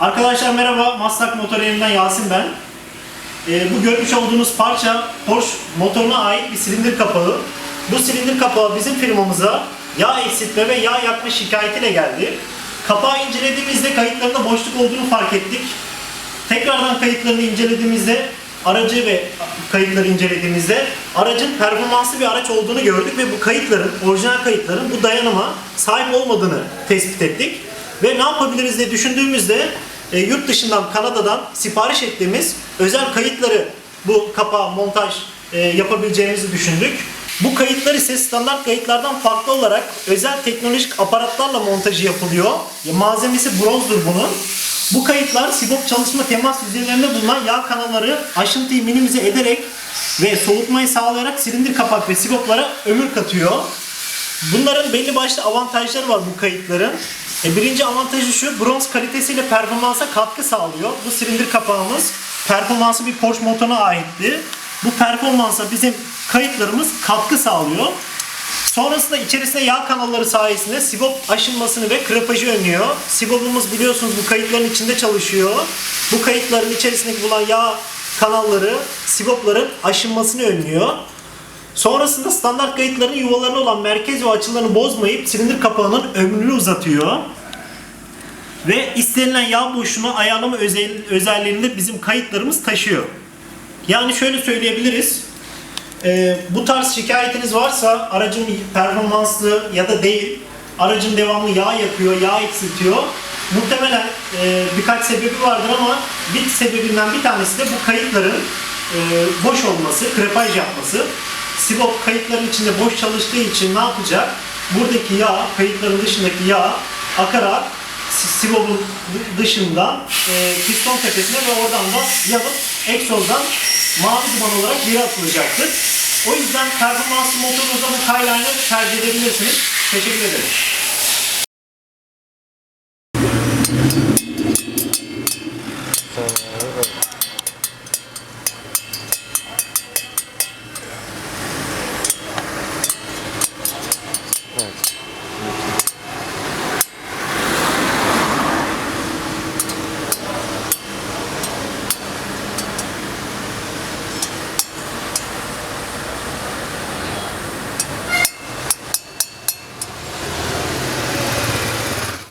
Arkadaşlar merhaba, Maslak Motor Evi'nden Yasin ben. Ee, bu görmüş olduğunuz parça Porsche motoruna ait bir silindir kapağı. Bu silindir kapağı bizim firmamıza yağ eksiltme ve yağ yakma şikayetiyle geldi. Kapağı incelediğimizde kayıtlarında boşluk olduğunu fark ettik. Tekrardan kayıtlarını incelediğimizde aracı ve kayıtları incelediğimizde aracın performanslı bir araç olduğunu gördük ve bu kayıtların, orijinal kayıtların bu dayanıma sahip olmadığını tespit ettik. Ve ne yapabiliriz diye düşündüğümüzde e, yurt dışından, Kanada'dan sipariş ettiğimiz özel kayıtları bu kapağa montaj e, yapabileceğimizi düşündük. Bu kayıtlar ise standart kayıtlardan farklı olarak özel teknolojik aparatlarla montajı yapılıyor. Ya, malzemesi bronzdur bunun. Bu kayıtlar sibop çalışma temas yüzeylerinde bulunan yağ kanalları aşıntıyı minimize ederek ve soğutmayı sağlayarak silindir kapak ve siboplara ömür katıyor. Bunların belli başlı avantajları var bu kayıtların. E, birinci avantajı şu, bronz kalitesiyle performansa katkı sağlıyor. Bu silindir kapağımız performansı bir Porsche motoruna aitti. Bu performansa bizim kayıtlarımız katkı sağlıyor. Sonrasında içerisinde yağ kanalları sayesinde sibop aşınmasını ve krapajı önlüyor. Sibopumuz biliyorsunuz bu kayıtların içinde çalışıyor. Bu kayıtların içerisindeki bulan yağ kanalları sibopların aşınmasını önlüyor. Sonrasında standart kayıtların yuvalarına olan merkez ve açılarını bozmayıp silindir kapağının ömrünü uzatıyor. Ve istenilen yağ boşluğunu ayarlama özel, özelliğini de bizim kayıtlarımız taşıyor. Yani şöyle söyleyebiliriz. Ee, bu tarz şikayetiniz varsa aracın performanslı ya da değil, aracın devamlı yağ yakıyor, yağ eksiltiyor. Muhtemelen e, birkaç sebebi vardır ama bir sebebinden bir tanesi de bu kayıtların e, boş olması, krepaj yapması. Sivop kayıtların içinde boş çalıştığı için ne yapacak? Buradaki yağ, kayıtların dışındaki yağ akarak Sivop'un dışından e, piston tepesine ve oradan da yanıp egzozdan mavi duman olarak yere atılacaktır. O yüzden performanslı motorunuzda bu Highline'ı tercih edebilirsiniz. Teşekkür ederim. So